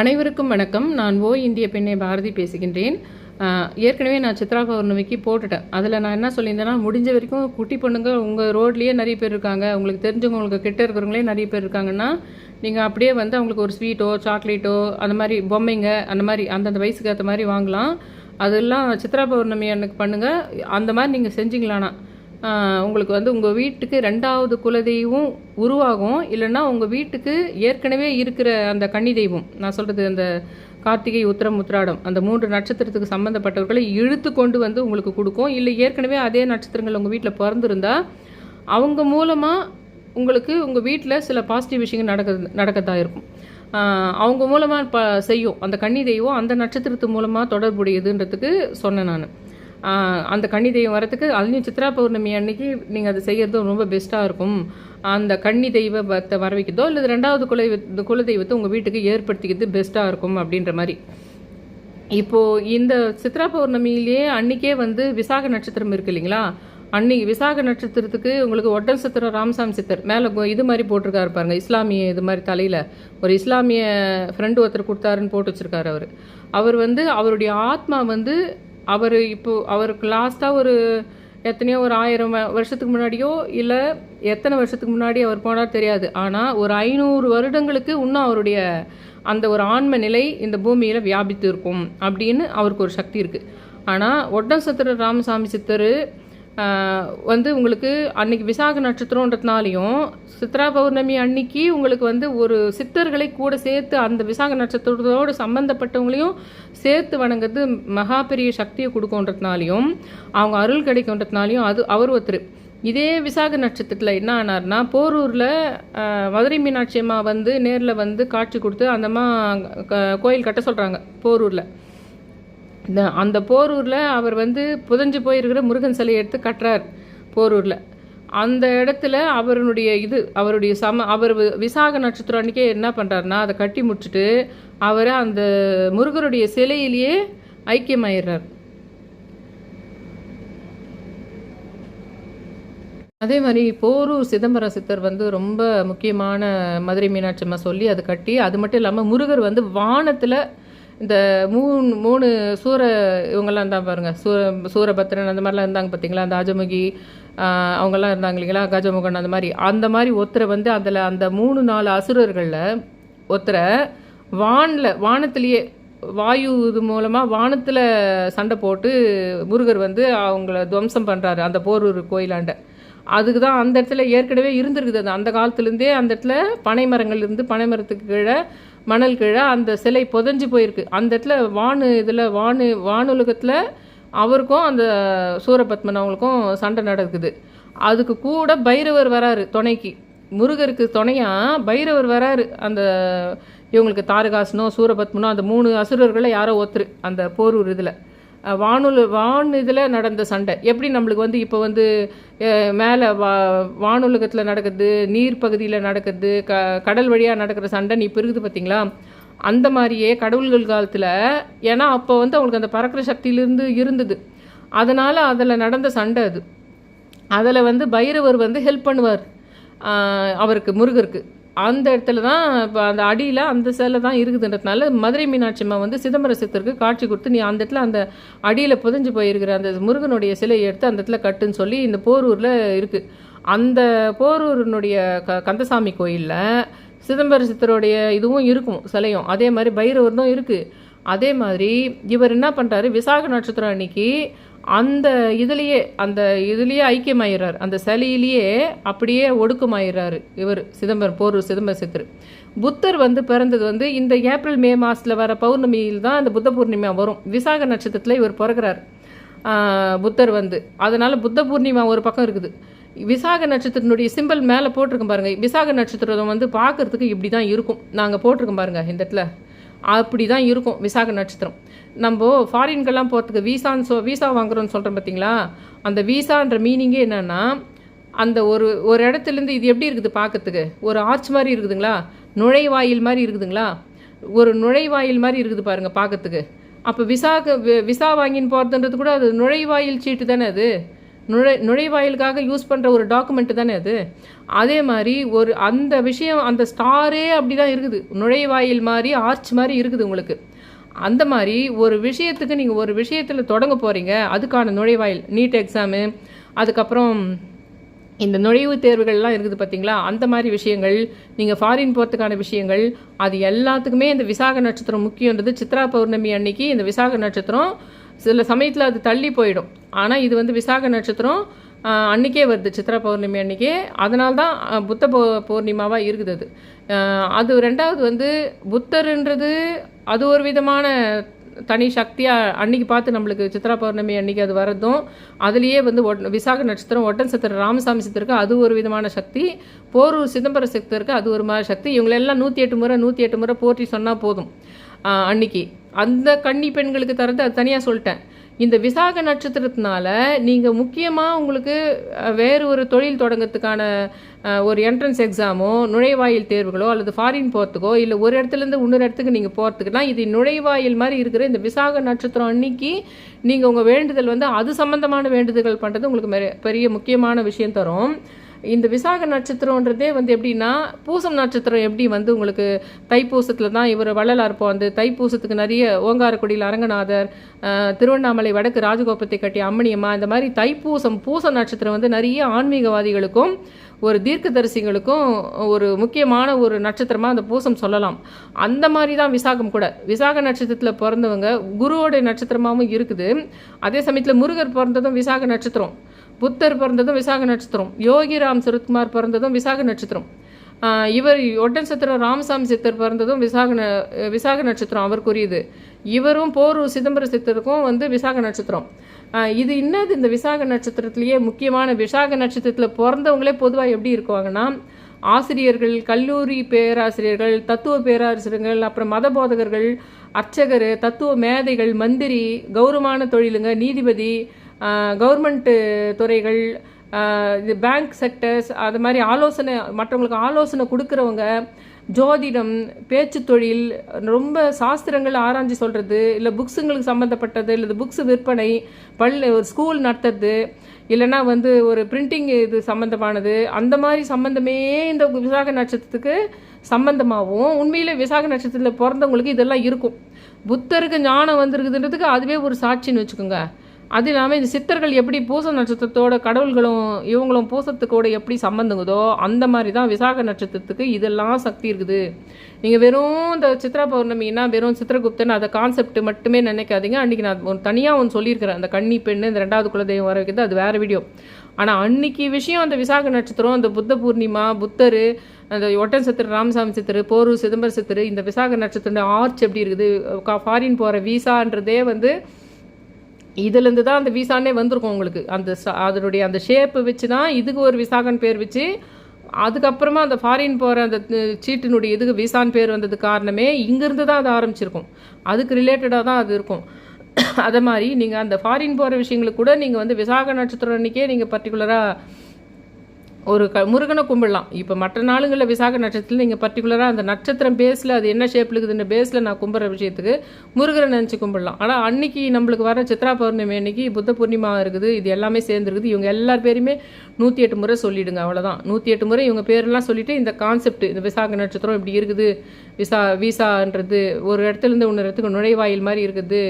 அனைவருக்கும் வணக்கம். நான் ஓ இந்திய பெண்ணை பாரதி பேசுகின்றேன். ஏற்கனவே நான் சித்ரா பௌர்ணமிக்கு போட்டுட்டேன். அதில் நான் என்ன சொல்லியிருந்தேன்னா முடிஞ்ச வரைக்கும் குட்டி பொண்ணுங்க உங்கள் ரோட்லேயே நிறைய பேர் இருக்காங்க. உங்களுக்கு தெரிஞ்சவங்க உங்களுக்கு கிட்ட இருக்கிறவங்களே நிறைய பேர் இருக்காங்கன்னா நீங்கள் அப்படியே வந்து அவங்களுக்கு ஒரு ஸ்வீட்டோ சாக்லேட்டோ அந்த மாதிரி பொம்மைங்க அந்த மாதிரி அந்தந்த வயசுக்கு ஏற்ற மாதிரி வாங்கலாம். அதெல்லாம் சித்ரா பௌர்ணமி அன்னைக்கு பண்ணுங்கள் அந்த மாதிரி நீங்கள் செஞ்சிங்களானா உங்களுக்கு வந்து உங்கள் வீட்டுக்கு ரெண்டாவது குலதெய்வம் உருவாகும். இல்லைன்னா உங்கள் வீட்டுக்கு ஏற்கனவே இருக்கிற அந்த கன்னி தெய்வம் நான் சொல்கிறது அந்த கார்த்திகை உத்திரம் உத்திராடம் அந்த மூன்று நட்சத்திரத்துக்கு சம்மந்தப்பட்டவர்களை இழுத்து கொண்டு வந்து உங்களுக்கு கொடுக்கும். இல்லை ஏற்கனவே அதே நட்சத்திரங்கள் உங்கள் வீட்டில் பிறந்திருந்தா அவங்க மூலமாக உங்களுக்கு உங்கள் வீட்டில் சில பாசிட்டிவ் விஷயங்கள் நடக்க நடக்கத்தான் இருக்கும். அவங்க மூலமாக ப செய்யும் அந்த கன்னி தெய்வம் அந்த நட்சத்திரத்து மூலமாக தொடர்புடையதுன்றதுக்கு சொன்னேன் நான். அந்த கன்னி தெய்வம் வரத்துக்கு அதுலேயும் சித்ரா பௌர்ணமி அன்னைக்கு நீங்கள் அதை செய்கிறது ரொம்ப பெஸ்ட்டாக இருக்கும். அந்த கன்னி தெய்வத்தை வர வைக்கிறதோ இல்லை ரெண்டாவது குல தெய்வத்தை உங்கள் வீட்டுக்கு ஏற்படுத்திக்கிறது பெஸ்ட்டாக இருக்கும் அப்படின்ற மாதிரி. இப்போது இந்த சித்ரா பௌர்ணமியிலேயே அன்னைக்கே வந்து விசாக நட்சத்திரம் இருக்கு இல்லைங்களா? அன்னைக்கு விசாக நட்சத்திரத்துக்கு உங்களுக்கு ஒட்டல் சித்திரம் ராமசாமி சித்தர் மேலே இது மாதிரி போட்டிருக்காரு பாருங்க. இஸ்லாமிய இது மாதிரி தலையில் ஒரு இஸ்லாமிய ஃப்ரெண்டு ஒருத்தர் கொடுத்தாருன்னு போட்டு வச்சுருக்காரு அவர். அவர் வந்து அவருடைய ஆத்மா வந்து அவர் இப்போ அவருக்கு லாஸ்ட்டாக ஒரு எத்தனையோ ஒரு ஆயிரம் வருஷத்துக்கு முன்னாடியோ இல்லை எத்தனை வருஷத்துக்கு முன்னாடி அவர் போனார் தெரியாது. ஆனால் ஒரு ஐநூறு வருடங்களுக்கு இன்னும் அவருடைய அந்த ஒரு ஆன்ம நிலை இந்த பூமியில் வியாபித்து இருக்கும் அப்படின்னு அவருக்கு ஒரு சக்தி இருக்குது ஆனால் ஒட்டம் சித்தர் ராமசாமி சித்தர் வந்து உங்களுக்கு அன்னைக்கு விசாக நட்சத்திரன்றதுனாலையும் சித்ரா பௌர்ணமி அன்னைக்கு உங்களுக்கு வந்து ஒரு சித்தர்களை கூட சேர்த்து அந்த விசாக நட்சத்திரத்தோடு சம்பந்தப்பட்டவங்களையும் சேர்த்து வணங்குறது மகா பெரிய சக்தியை கொடுக்குன்றதுனாலையும் அவங்க அருள் கிடைக்குன்றதுனாலையும் அது அவர் ஒருத்தர். இதே விசாக நட்சத்திரத்தில் என்ன ஆனார்னா போரூரில் மதுரை மீனாட்சி அம்மா வந்து நேரில் வந்து காட்சி கொடுத்து அந்தம்மா க- கோயில் கட்ட சொல்கிறாங்க போரூரில். அந்த போரூரில் அவர் வந்து புதஞ்சு போயிருக்கிற முருகன் சிலையை எடுத்து கட்டுறார் போரூரில். அந்த இடத்துல அவருடைய இது அவருடைய சம அவர் விசாக நட்சத்திரம் அன்றைக்கே என்ன பண்ணுறாருனா அதை கட்டி முடிச்சுட்டு அவர் அந்த முருகருடைய சிலையிலேயே ஐக்கியமாயிடுறார். அதே மாதிரி போரூர் சிதம்பரம் சித்தர் வந்து ரொம்ப முக்கியமான மதுரை மீனாட்சி அம்மா சொல்லி அதை கட்டி அது மட்டும் இல்லாமல் முருகர் வந்து வானத்தில் இந்த மூணு மூணு சூர இவங்கெல்லாம் இருந்தாங்க பாருங்க. சூர சூரபத்ரன் அந்த மாதிரிலாம் இருந்தாங்க பார்த்தீங்களா அந்த அஜமுகி அவங்கெல்லாம் இருந்தாங்க இல்லைங்களா? கஜமுகன் அந்த மாதிரி. அந்த மாதிரி ஒருத்தரை வந்து அதில் அந்த மூணு நாலு அசுரர்களில் ஒருத்தரை வானில் வானத்திலேயே வாயு இது மூலமாக வானத்தில் சண்டை போட்டு முருகர் வந்து அவங்கள துவம்சம் பண்ணுறாரு அந்த போரூர் கோயிலாண்ட. அதுக்கு தான் அந்த இடத்துல ஏற்கனவே இருந்திருக்குது அது. அந்த காலத்துலேருந்தே அந்த இடத்துல பனை மரங்கள் இருந்து பனை மரத்துக்கு கீழே மணல் கீழே அந்த சிலை புதஞ்சு போயிருக்கு. அந்த இடத்துல வானு இதில் வானு வானுலகத்தில் அவருக்கும் அந்த சூரபத்மன் அவங்களுக்கும் சண்டை நடக்குது. அதுக்கு கூட பைரவர் வராரு துணைக்கு. முருகருக்கு துணையாக பைரவர் வராரு. அந்த இவங்களுக்கு தாரகாசனோ சூரபத்மனோ அந்த மூணு அசுரர்களை யாரோ ஒருத்தர் அந்த போரூர் இதில். வானொலி வான் இதில் நடந்த சண்டை. எப்படி நம்மளுக்கு வந்து இப்போ வந்து மேலே வா வானுலகத்தில் நடக்குது நீர் பகுதியில் நடக்குது க கடல் வழியாக நடக்கிற சண்டை நீ இருக்குது பார்த்தீங்களா அந்த மாதிரியே கடவுள்கள் காலத்தில் ஏன்னா அப்போ வந்து அவங்களுக்கு அந்த பறக்கிற சக்தியிலிருந்து இருந்தது. அதனால் அதில் நடந்த சண்டை அது. அதில் வந்து பைரவர் வந்து ஹெல்ப் பண்ணுவார். அவருக்கு முருகருக்கு. அந்த இடத்துல தான் இப்போ அந்த அடியில் அந்த சிலை தான் இருக்குதுன்றதுனால மதுரை மீனாட்சி அம்மா வந்து சிதம்பர சித்தருக்கு காட்சி கொடுத்து நீ அந்த இடத்துல அந்த அடியில் புதஞ்சு போயிருக்கிற அந்த முருகனுடைய சிலையை எடுத்து அந்த இடத்துல கட்டுன்னு சொல்லி இந்த போரூரில் இருக்குது அந்த போரூரினுடைய க கந்தசாமி கோயிலில் சிதம்பர சித்தருடைய இதுவும் இருக்கும் சிலையும். அதே மாதிரி பைரவர்னும் இருக்குது அதே மாதிரி இவர் என்ன பண்ணுறாரு விசாக நட்சத்திரம் அன்னைக்கு அந்த இதுலேயே அந்த இதுலேயே ஐக்கியமாயிடுறார் அந்த சிலையிலேயே அப்படியே ஒடுக்கமாயிடுறாரு இவர் சிதம்பரம் போரூர் சிதம்பர சித்தர். புத்தர் வந்து பிறந்தது வந்து இந்த ஏப்ரல் மே மாதத்தில் வர பௌர்ணமியில் தான் அந்த புத்த பூர்ணிமா வரும். விசாக நட்சத்திரத்தில் இவர் பிறகுறார் புத்தர் வந்து. அதனால் புத்த பூர்ணிமா ஒரு பக்கம் இருக்குது. விசாக நட்சத்திரத்தினுடைய சிம்பிள் மேலே போட்டிருக்கோம் பாருங்கள் விசாக நட்சத்திரம் வந்து பார்க்கறதுக்கு இப்படி தான் இருக்கும். நாங்கள் போட்டிருக்கோம் பாருங்கள் இந்த இடத்துல. அப்படி தான் இருக்கும் விசாக நட்சத்திரம். நம்ம ஃபாரின்கெல்லாம் போகிறதுக்கு வீசான்னு சொ வீசா வாங்குறோம்னு சொல்கிறோம் பார்த்தீங்களா அந்த வீசான்ற மீனிங்கே என்னென்னா அந்த ஒரு ஒரு இடத்துலேருந்து இது எப்படி இருக்குது பார்க்கறதுக்கு ஒரு ஆர்ச் மாதிரி இருக்குதுங்களா? நுழைவாயில் மாதிரி இருக்குதுங்களா? ஒரு நுழைவாயில் மாதிரி இருக்குது பாருங்கள் பார்க்கறதுக்கு அப்போ விசாக்கு வி- விசா வாங்கின்னு போகிறதுன்றது கூட அது நுழைவாயில் சீட்டு தானே அது? நுழை நுழைவாயிலுக்காக யூஸ் பண்ணுற ஒரு டாக்குமெண்ட் தானே அது? அதே மாதிரி ஒரு அந்த விஷயம் அந்த ஸ்டாரே அப்படி தான் இருக்குது. நுழைவாயில் மாதிரி ஆர்ச் மாதிரி இருக்குது உங்களுக்கு. அந்த மாதிரி ஒரு விஷயத்துக்கு நீங்கள் ஒரு விஷயத்தில் தொடங்க போகிறீங்க அதுக்கான நுழைவாயில் நீட் எக்ஸாமு அதுக்கப்புறம் இந்த நுழைவுத் தேர்வுகள்லாம் இருக்குது பார்த்தீங்களா அந்த மாதிரி விஷயங்கள் நீங்கள் ஃபாரின் போகிறதுக்கான விஷயங்கள் அது எல்லாத்துக்குமே இந்த விசாக நட்சத்திரம் முக்கியன்றது சித்ரா பௌர்ணமி அன்னைக்கு இந்த விசாக நட்சத்திரம் சில சமயத்தில் அது தள்ளி போயிடும். ஆனால் இது வந்து விசாக நட்சத்திரம் அன்றைக்கே வருது. சித்ரா பௌர்ணமி அன்றைக்கே அதனால தான் புத்த பௌ பௌர்ணிமாவாக இருக்குது அது. அது ரெண்டாவது வந்து புத்தருன்றது அது ஒரு விதமான தனி சக்தியாக அன்னைக்கு பார்த்து நம்மளுக்கு சித்ரா பௌர்ணமி அன்னைக்கு அது வரதும் அதுலேயே வந்து ஒட் விசாக நட்சத்திரம் ஒட்டன் சித்திரம் ராமசாமி சித்திரக்கு அது ஒரு விதமான சக்தி. போரூர் சிதம்பர சித்தருக்கு அது ஒரு மாதிரி சக்தி. இவங்களெல்லாம் நூற்றி எட்டு முறை நூற்றி எட்டு முறை போற்றி சொன்னால் போதும் அன்னைக்கு. அந்த கன்னி பெண்களுக்கு தரது அது தனியாக சொல்லிட்டேன். இந்த விசாக நட்சத்திரத்தினால நீங்கள் முக்கியமாக உங்களுக்கு வேறு ஒரு தொழில் தொடங்கிறதுக்கான ஒரு என்ட்ரன்ஸ் எக்ஸாமோ நுழைவாயில் தேர்வுகளோ அல்லது ஃபாரின் போகிறதுக்கோ இல்லை ஒரு இடத்துலேருந்து இன்னொரு இடத்துக்கு நீங்கள் போகிறதுக்குனா இது நுழைவாயில் மாதிரி இருக்கிற இந்த விசாக நட்சத்திரம் அன்னைக்கு நீங்கள் உங்கள் வேண்டுதல் வந்து அது சம்பந்தமான வேண்டுதல்கள் பண்ணுறது உங்களுக்கு பெரிய முக்கியமான விஷயம் தரும். இந்த விசாக நட்சத்திரம்ன்றதே வந்து எப்படின்னா பூசம் நட்சத்திரம் எப்படி வந்து உங்களுக்கு தைப்பூசத்தில் தான் இவர் வள்ளலார் வந்து தைப்பூசத்துக்கு நிறைய ஓங்காரக்குடியில் அரங்கநாதர் திருவண்ணாமலை வடக்கு ராஜகோபத்தை கட்டி அம்மணியம்மா இந்த மாதிரி தைப்பூசம் பூச நட்சத்திரம் வந்து நிறைய ஆன்மீகவாதிகளுக்கும் ஒரு தீர்க்கதரிசிகளுக்கும் ஒரு முக்கியமான ஒரு நட்சத்திரமாக அந்த பூசம் சொல்லலாம். அந்த மாதிரி தான் விசாகம் கூட. விசாக நட்சத்திரத்தில் பிறந்தவங்க குருவோடைய நட்சத்திரமாகவும் இருக்குது. அதே சமயத்தில் முருகர் பிறந்ததும் விசாக நட்சத்திரம். புத்தர் பிறந்ததும் விசாக நட்சத்திரம். யோகிராம் சரத்குமார் பிறந்ததும் விசாக நட்சத்திரம். இவர் ஒட்டன் சத்திரம் ராமசாமி சித்தர் பிறந்ததும் விசாக ந- விசாக நட்சத்திரம் அவருக்குரியது இவரும் போரூர் சிதம்பர சித்தருக்கும் வந்து விசாக நட்சத்திரம். இது என்னது இந்த விசாக நட்சத்திரத்திலேயே முக்கியமான விசாக நட்சத்திரத்தில் பிறந்தவங்களே பொதுவாக எப்படி இருக்குவாங்கன்னா ஆசிரியர்கள் கல்லூரி பேராசிரியர்கள் தத்துவ பேராசிரியர்கள் அப்புறம் மத போதகர்கள் அர்ச்சகர் தத்துவ மேதைகள் மந்திரி கௌரவமான தொழிலுங்க நீதிபதி கவர்மெண்ட்டு துறைகள் இது பேங்க் செக்டர்ஸ் அது மாதிரி ஆலோசனை மற்றவங்களுக்கு ஆலோசனை கொடுக்குறவங்க ஜோதிடம் பேச்சு தொழில் ரொம்ப சாஸ்திரங்கள் ஆராய்ஞ்சு சொல்கிறது இல்லை புக்ஸுங்களுக்கு சம்மந்தப்பட்டது இல்லை புக்ஸ் விற்பனை பள்ளி ஒரு ஸ்கூல் நடத்துறது இல்லைன்னா வந்து ஒரு பிரிண்டிங் இது சம்மந்தமானது அந்த மாதிரி சம்மந்தமே இந்த விசாக நட்சத்திரத்துக்கு சம்பந்தமாகவும் உண்மையில் விசாக நட்சத்திரத்தில் பிறந்தவங்களுக்கு இதெல்லாம் இருக்கும். புத்தருக்கு ஞானம் வந்திருக்குதுன்றதுக்கு அதுவே ஒரு சாட்சின்னு வச்சுக்கோங்க. அது இல்லாமல் இந்த சித்தர்கள் எப்படி பூச நட்சத்திரத்தோட கடவுள்களும் இவங்களும் பூசத்துக்கூட எப்படி சம்பந்தங்குதோ அந்த மாதிரி தான் விசாக நட்சத்திரத்துக்கு இதெல்லாம் சக்தி இருக்குது. நீங்கள் வெறும் இந்த சித்ரா பௌர்ணமின்னா வெறும் சித்திரகுப்தன் அதை கான்செப்ட் மட்டுமே நினைக்காதீங்க. அன்றைக்கி நான் ஒரு தனியாக ஒன்று சொல்லியிருக்கிறேன். அந்த கன்னி பெண்ணு இந்த ரெண்டாவது குலதெய்வம் வர வைக்கிறது அது வேறு வீடியோ ஆனால் அன்னைக்கு விஷயம் அந்த விசாக நட்சத்திரம் அந்த புத்த பூர்ணிமா புத்தர் அந்த ஒட்டன் சித்திர ராமசாமி சித்திரு போரூர் சிதம்பர சித்திரு இந்த விசாக நட்சத்திர ஆர்ச் எப்படி இருக்குது? ஃபாரின் போகிற வீசான்றதே வந்து இதுலேருந்து தான் அந்த விசானே வந்திருக்கும் உங்களுக்கு. அந்த ச- அதனுடைய அந்த ஷேப்பு வச்சு தான் இதுக்கு ஒரு விசாகன் பேர் வச்சு அதுக்கப்புறமா அந்த ஃபாரின் போகிற அந்த சீட்டினுடைய இதுக்கு விசான் பேர் வந்தது காரணமே இங்கேருந்து தான் அது ஆரம்பிச்சிருக்கும். அதுக்கு ரிலேட்டடாக தான் அது இருக்கும். அதை மாதிரி நீங்கள் அந்த ஃபாரின் போகிற விஷயங்களுக்கு கூட நீங்கள் வந்து விசாக நட்சத்திரம் அன்றைக்கே நீங்கள் பர்டிகுலராக ஒரு க முருகனை கும்பிடலாம். இப்போ மற்ற நாளுங்களில் விசாக நட்சத்திரத்தில் நீங்கள் பர்டிகுலராக அந்த நட்சத்திரம் பேஸில் அது என்ன ஷேப்பில் இருக்குதுன்ற பேஸில் நான் கும்பிட்ற விஷயத்துக்கு முருகனை நினச்சி கும்பிடலாம். ஆனால் அன்னைக்கு நம்மளுக்கு வர சித்ரா பௌர்ணமி அன்னைக்கு புத்த பூர்ணிமா இருக்குது இது எல்லாமே சேர்ந்துருக்குது. இவங்க எல்லார் பேருமே நூற்றி எட்டு முறை சொல்லிவிடுங்க அவ்வளோதான் நூற்றி எட்டு முறை இவங்க பேரெல்லாம் சொல்லிவிட்டு இந்த கான்செப்ட் இந்த விசாக நட்சத்திரம் இப்படி இருக்குது விசா விசான்றது ஒரு இடத்துலேருந்து இன்னொரு இடத்துக்கு நுழைவாயில் மாதிரி இருக்குது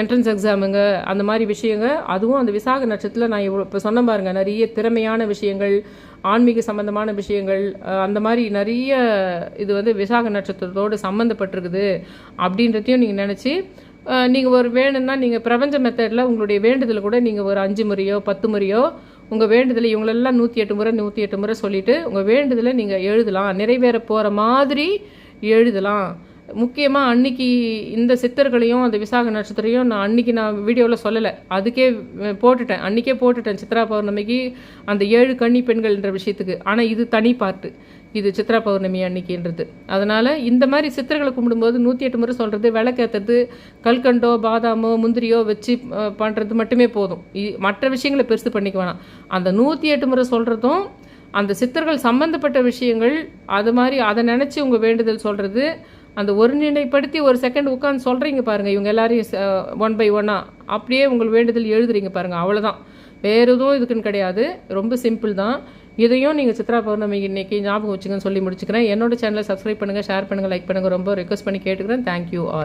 என்ட்ரன்ஸ் எக்ஸாமுங்க அந்த மாதிரி விஷயங்க. அதுவும் அந்த விசாக நட்சத்திரத்தில் நான் இவ்வளோ இப்போ சொன்ன பாருங்க நிறைய திறமையான விஷயங்கள் ஆன்மீக சம்பந்தமான விஷயங்கள் அந்த மாதிரி நிறைய இது வந்து விசாக நட்சத்திரத்தோடு சம்மந்தப்பட்டிருக்குது அப்படின்றதையும் நீங்கள் நினச்சி நீங்கள் ஒரு வேணும்னா நீங்கள் பிரபஞ்ச மெத்தடில் உங்களுடைய வேண்டுதலை கூட நீங்கள் ஒரு அஞ்சு முறையோ பத்து முறையோ உங்கள் வேண்டுதலை இவங்களெல்லாம் நூற்றி எட்டு முறை நூற்றி எட்டு முறை சொல்லிவிட்டு உங்கள் வேண்டுதலை நீங்கள் எழுதலாம். நிறைவேற போகிற மாதிரி எழுதலாம். முக்கியமாக அன்னைக்கு இந்த சித்தர்களையும் அந்த விசாக நட்சத்திரையும் நான் அன்னைக்கு நான் வீடியோவில் சொல்லலை. அதுக்கே போட்டுட்டேன். அன்றைக்கே போட்டுட்டேன் சித்ரா பௌர்ணமிக்கு அந்த ஏழு கன்னி பெண்கள்ன்ற விஷயத்துக்கு. ஆனால் இது தனி பார்ட்டு இது சித்ரா பௌர்ணமி அன்னைக்குன்றது. அதனால் இந்த மாதிரி சித்தர்களை கும்பிடும்போது நூற்றி எட்டு முறை சொல்கிறது விளக்கேற்றுறது கல்கண்டோ பாதாமோ முந்திரியோ வச்சு பண்ணுறது மட்டுமே போதும். மற்ற விஷயங்களை பெருசு பண்ணிக்க வேணாம். அந்த நூற்றி எட்டு முறை சொல்கிறதும் அந்த சித்தர்கள் சம்பந்தப்பட்ட விஷயங்கள் அது மாதிரி அதை நினச்சி உங்கள் வேண்டுதல் சொல்கிறது அந்த ஒருநிலைப்படுத்தி ஒரு செகண்ட் உட்காந்து சொல்கிறீங்க பாருங்கள் இவங்க எல்லாரையும் ஒன் பை ஒன்னாக அப்படியே உங்கள் வேண்டுதல் எழுதுறீங்க பாருங்கள் அவ்வளோதான் வேறு எதுவும் இதுக்குன்னு கிடையாது ரொம்ப சிம்பிள் தான். இதையும் நீங்கள் சித்ரா பௌர்ணமி இன்றைக்கி ஞாபகம் வச்சுக்கன்னு சொல்லி முடிச்சுக்கிறேன். என்னோட சேனலை சப்ஸ்கிரைப் பண்ணுங்கள் ஷேர் பண்ணுங்கள் லைக் பண்ணுங்கள் ரொம்ப ரெக்வஸ்ட் பண்ணி கேட்டுக்கிறேன். Thank you all